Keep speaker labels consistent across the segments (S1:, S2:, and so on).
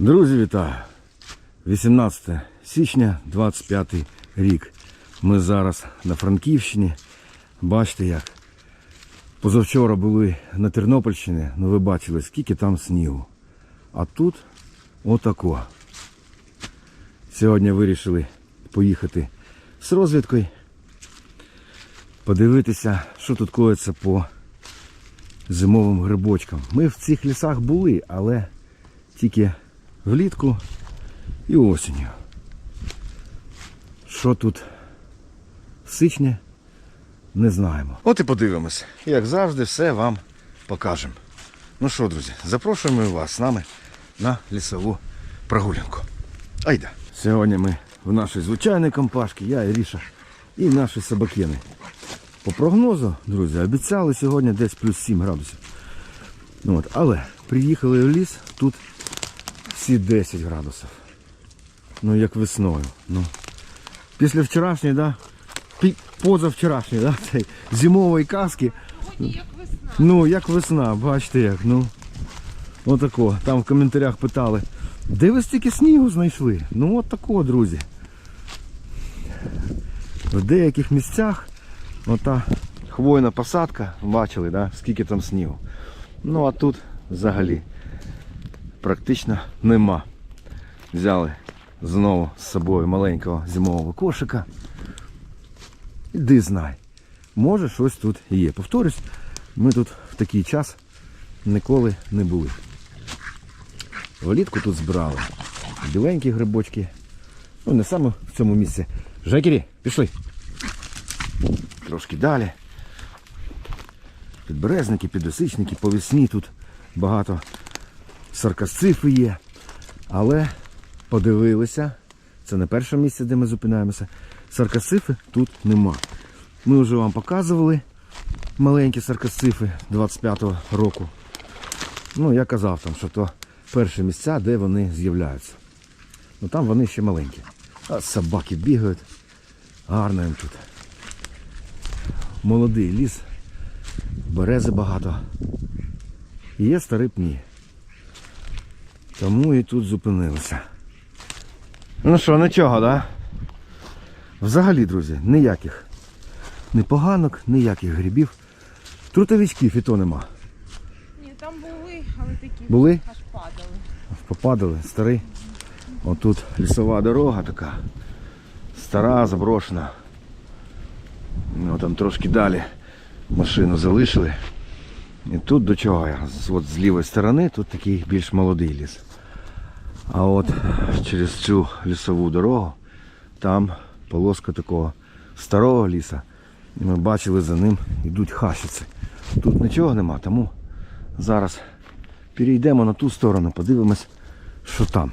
S1: Друзі, вітаю! 18 січня, 25 рік. Ми зараз на Франківщині. Бачите як. Позавчора були на Тернопільщині, ну ви бачили, скільки там снігу. А тут отако. Сьогодні вирішили поїхати з розвідкою, подивитися, що тут коїться по зимовим грибочкам. Ми в цих лісах були, але тільки влітку і осінню. Що тут в сичні, не знаємо. От і подивимось. Як завжди, все вам покажемо. Ну що, друзі, запрошуємо вас з нами на лісову прогулянку. Айда. Сьогодні ми в нашій звичайній компашці, я і Ріша, і наші собакини. По прогнозу, друзі, обіцяли сьогодні десь плюс 7 градусів. Ну, От, але приїхали в ліс, тут всі 10 градусів. Ну як весною. Ну. Після вчорашньої, да? позавчорашньої, да? Цей зимової казки.
S2: Сьогодні як весна.
S1: Ну, як весна, бачите як. Ну. Отако. Там в коментарях питали, де ви стільки снігу знайшли? Ну от тако, друзі. В деяких місцях ота хвойна посадка, бачили, да? скільки там снігу. Ну а тут взагалі практично нема. Взяли знову з собою маленького зимового кошика. Іди знай. Може щось тут є. Повторюсь, ми тут в такий час ніколи не були. Влітку тут збирали. Біленькі грибочки. Ну, не саме в цьому місці. Жекері, пішли. Трошки далі. Підберезники, підосичники, по весні тут багато саркасцифи є. Але подивилися, це не перше місце, де ми зупинаємося. Саркасифи тут нема. Ми вже вам показували маленькі саркасифи 25-го року. Ну, я казав там, що то перші місця, де вони з'являються. Ну там вони ще маленькі. А собаки бігають. Гарно їм тут. Молодий ліс, берези багато. Є старий пні. Тому і тут зупинилися. Ну що, нічого, да? Взагалі, друзі, ніяких. Ні поганок, ніяких грибів. Трутовичків і то нема.
S2: Ні, там були, але такі
S1: Були?
S2: аж падали.
S1: Попадали, старий. Отут лісова дорога така. Стара, заброшена. Ну, там трошки далі машину залишили. І тут до чого я? От з лівої сторони тут такий більш молодий ліс. А от через цю лісову дорогу там полоска такого старого ліса. І ми бачили за ним йдуть хащиці. Тут нічого нема, тому зараз перейдемо на ту сторону, подивимось, що там.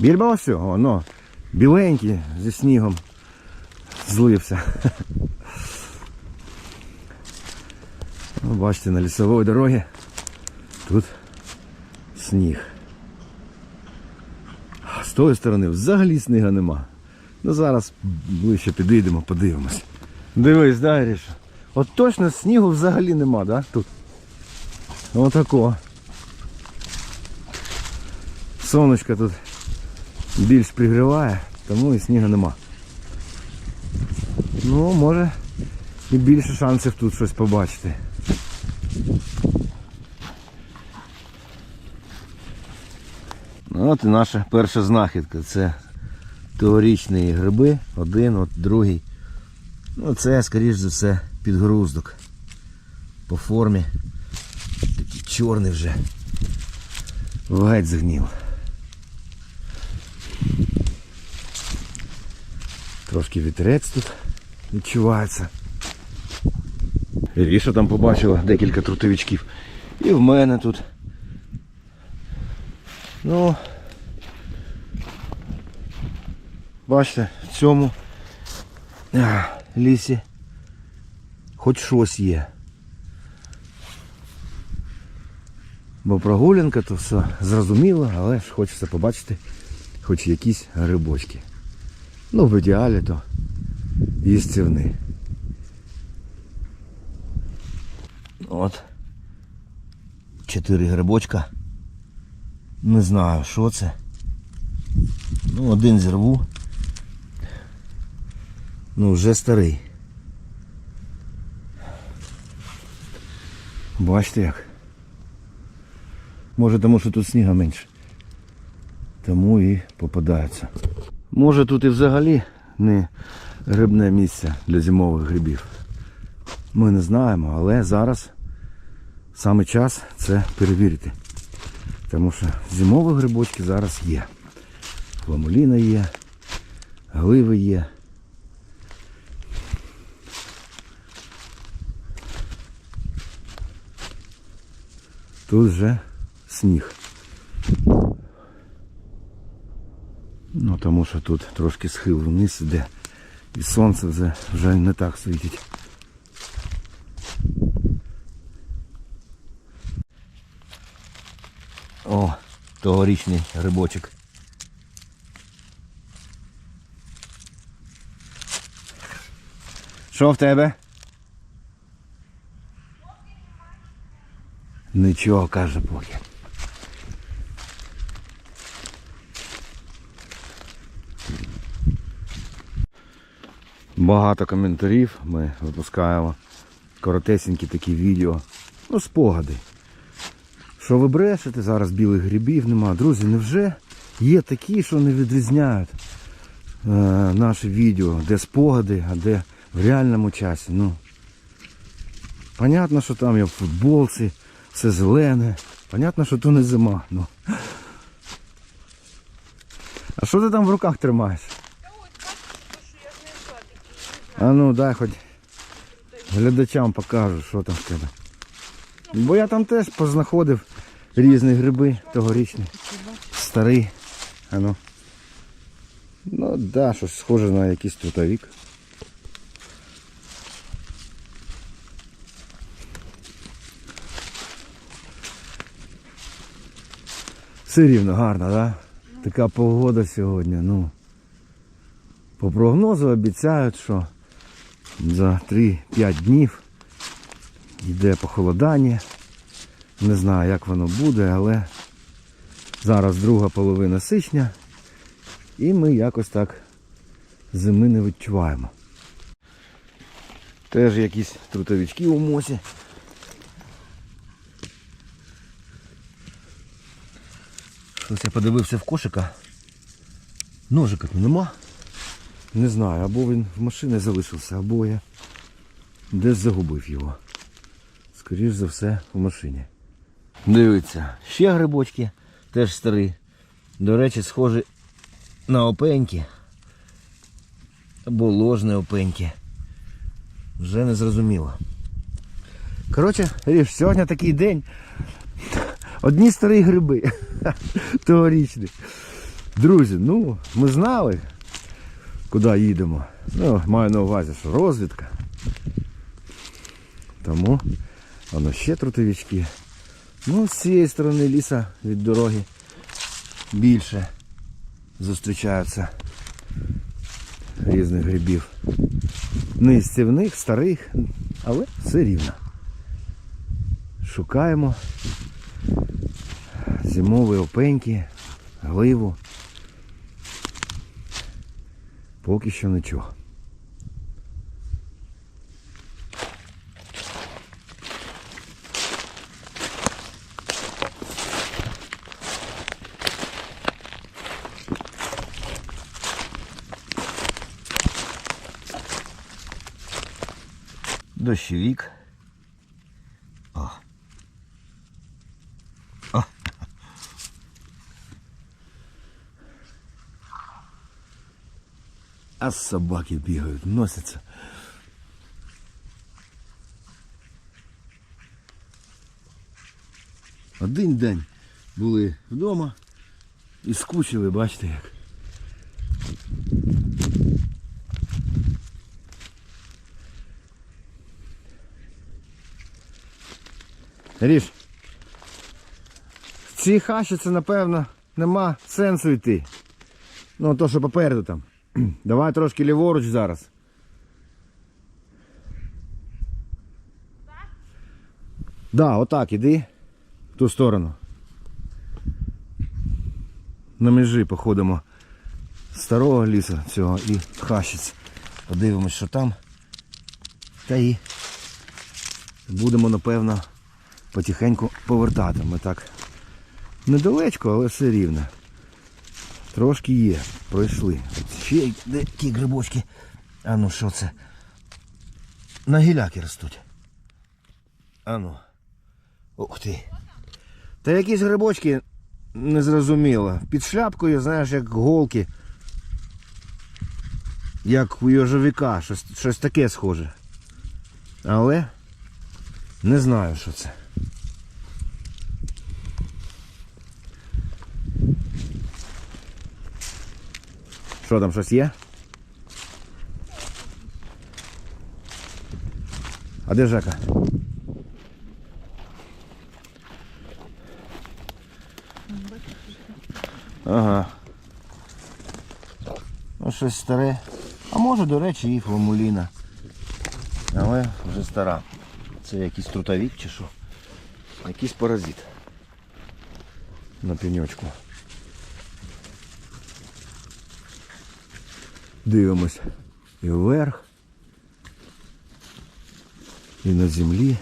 S1: Більба ось, воно, біленький зі снігом злився. Ну, бачите, на лісовій дорогі тут сніг. З тої сторони взагалі сніга нема. Ну зараз ближче підійдемо, подивимось. Дивись, да, Ріша? От точно снігу взагалі нема, да? Тут. Отако. Сонечко тут більш пригріває, тому і снігу нема. Ну, може і більше шансів тут щось побачити. От і наша перша знахідка. Це тогорічні гриби, один, от другий. Ну, це, скоріш за все, підгруздок. По формі. Такий чорний вже. Геть згнів. Трошки вітерець тут відчувається. Ріша там побачила декілька трутовичків. І в мене тут. Ну, бачите, в цьому лісі хоч щось є. Бо прогулянка то все зрозуміло, але ж хочеться побачити хоч якісь грибочки. Ну, в ідеалі то їстівни. От. Чотири грибочка. Не знаю, що це. Ну, один зірву. Ну, вже старий. Бачите як. Може тому, що тут сніга менше. Тому і попадаються. Може тут і взагалі не грибне місце для зимових грибів. Ми не знаємо, але зараз саме час це перевірити. Тому що зимові грибочки зараз є. Фламуліна є, гливи є. Тут вже сніг. Ну, тому що тут трошки схил вниз іде. І сонце вже, вже не так світить. О, тогорічний грибочок. Що в тебе? Нічого, каже поки. Багато коментарів ми випускаємо. Коротесенькі такі відео. Ну, спогади. Що ви брешете, зараз білих грибів нема. Друзі, невже є такі, що не відрізняють е, наші відео, де спогади, а де в реальному часі. Ну, понятно, що там я в футболці, все зелене. Понятно, що то не зима. Ну. А що ти там в руках тримаєш?
S2: Та.
S1: А ну дай хоч глядачам покажу, що там в тебе. Бо я там теж познаходив різні гриби тогорічні. Старий. А ну. Ну да, щось схоже на якийсь трутовик. Все рівно гарно, да? Така погода сьогодні, ну. По прогнозу обіцяють, що за 3-5 днів йде похолодання. Не знаю, як воно буде, але зараз друга половина січня і ми якось так зими не відчуваємо. Теж якісь трутовички у мосі. Щось я подивився в кошика. Ножика нема. Не знаю, або він в машині залишився, або я десь загубив його. Скоріш за все в машині. Дивіться, ще грибочки, теж старі. До речі, схожі на опеньки. Або ложні опеньки. Вже не зрозуміло. Коротше, сьогодні такий день. Одні старі гриби. Тогорічні. Друзі, ну, ми знали, куди їдемо. Ну, маю на увазі, що розвідка. Тому воно ще трутовички. Ну, з цієї сторони ліса від дороги більше зустрічаються різних грибів. Не з цівних, старих, але все рівно. Шукаємо зимові опеньки, гливу. Поки що нічого. Дощовик. А собаки бігають, носяться. Один день були вдома і скучили, бачите як. Ріш, в цій хащі це, напевно, нема сенсу йти. Ну, то, що попереду там. Давай трошки ліворуч зараз. Да, отак іди в ту сторону. на межі походимо старого лісу цього і хащиць. Подивимось, що там. Та і будемо, напевно, потихеньку повертати. Ми так недалечко, але все рівно. Трошки є, пройшли. Ще де ті грибочки. А ну що це? На гіляки ростуть. А ну. Ух ти. Та якісь грибочки незрозуміло. Під шляпкою, знаєш, як голки. Як у йожовика, щось, щось таке схоже. Але не знаю, що це. Що там щось є? А де Жека? Ага. Ну, щось старе. А може, до речі, і фламуліна. Але вже стара. Це якийсь трутовік чи що? Якийсь паразит. На пеньочку. Дивимось і вверх, і на землі.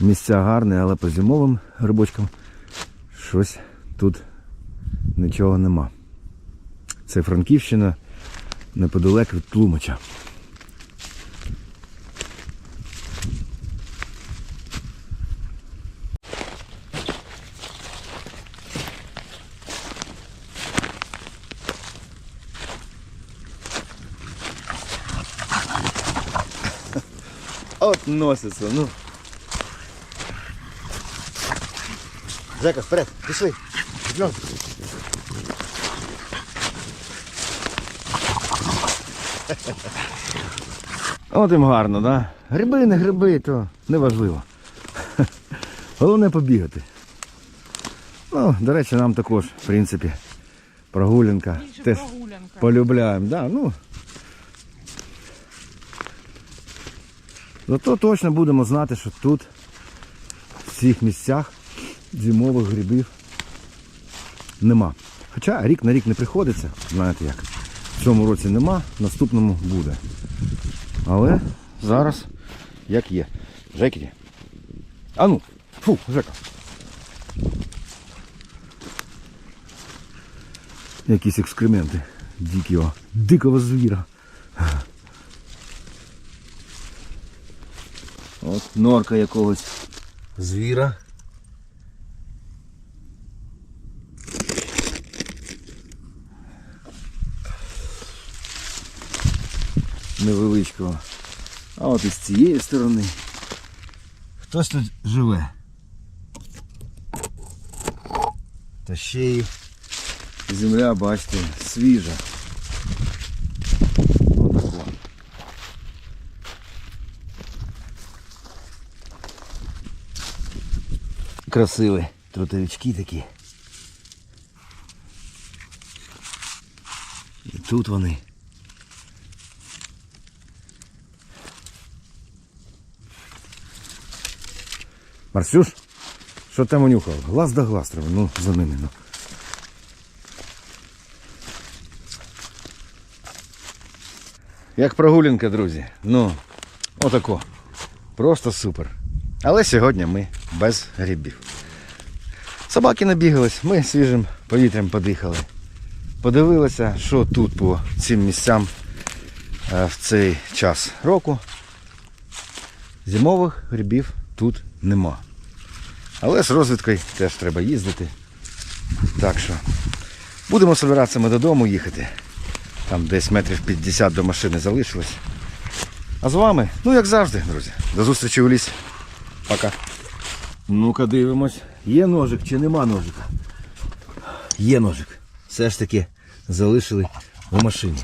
S1: Місця гарні, але по зимовим грибочкам щось тут нічого нема. Це Франківщина неподалек від Тлумача. От носиться, ну. Жека, вперед, пішли. Йдем. От їм гарно, да? Гриби, не гриби, то неважливо. Головне побігати. Ну, до речі, нам також, в принципі, прогулянка.
S2: Більше
S1: Теж
S2: прогулянка.
S1: полюбляємо, да, ну. Зато точно будемо знати, що тут, в цих місцях, зимових грибів нема. Хоча рік на рік не приходиться, знаєте як. В цьому році нема, в наступному буде. Але зараз як є. Жекіті. А ну, фу, Жека. Якісь екскременти дикого, дикого звіра. От норка якогось звіра. Невеличкого. А от із цієї сторони. Хтось тут живе. Та ще й земля, бачите, свіжа. Отако. Красиві трутовички такі. І тут вони. Марсюш, що там унюхав? Глаз да глаз треба, ну за ними. Ну. Як прогулянка, друзі. Ну, отако. Просто супер. Але сьогодні ми без грибів. Собаки набігались, ми свіжим повітрям подихали. Подивилися, що тут по цим місцям е, в цей час року. Зимових грибів тут нема. Але з розвідкою теж треба їздити. Так що будемо збиратися ми додому їхати. Там десь метрів 50 до машини залишилось. А з вами, ну як завжди, друзі. До зустрічі у лісі. Пока. Ну-ка дивимось, є ножик чи нема ножика. Є ножик. Все ж таки залишили в машині.